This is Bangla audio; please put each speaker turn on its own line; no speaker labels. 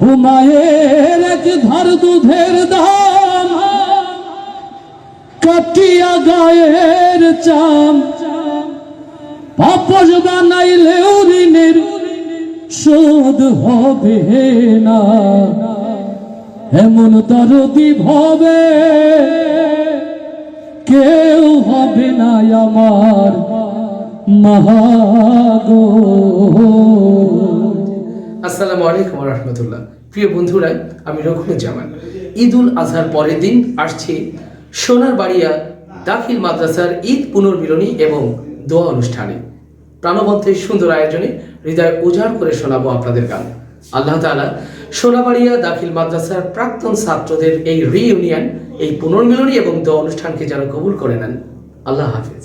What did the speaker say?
হুমায়ের এক ধার দুধের দাম, কাটিয়া গায়ের চাম। পাপস বানাইলেও ঋণের শোধ হবে না। এমন দরদি ভবে কেউ হবে না আমার মহাগো।
আসসালামু আলাইকুম রহমতুল্লাহ। প্রিয় বন্ধুরা, আমি রঘুজ্জামান ঈদ উল আজহার পরের দিন আসছে সোনার বাড়িয়া দাখিল মাদ্রাসার ঈদ পুনর্মিলনী এবং দোয়া অনুষ্ঠানে। প্রাণবন্তের সুন্দর আয়োজনে হৃদয় উজাড় করে শোনাবো আপনাদের গান। আল্লাহ তাআলা সোনাবাড়িয়া দাখিল মাদ্রাসার প্রাক্তন ছাত্রদের এই রিইউনিয়ন এই পুনর্মিলনী এবং দোয়া অনুষ্ঠানকে যেন কবুল করে নেন। আল্লাহ হাফিজ।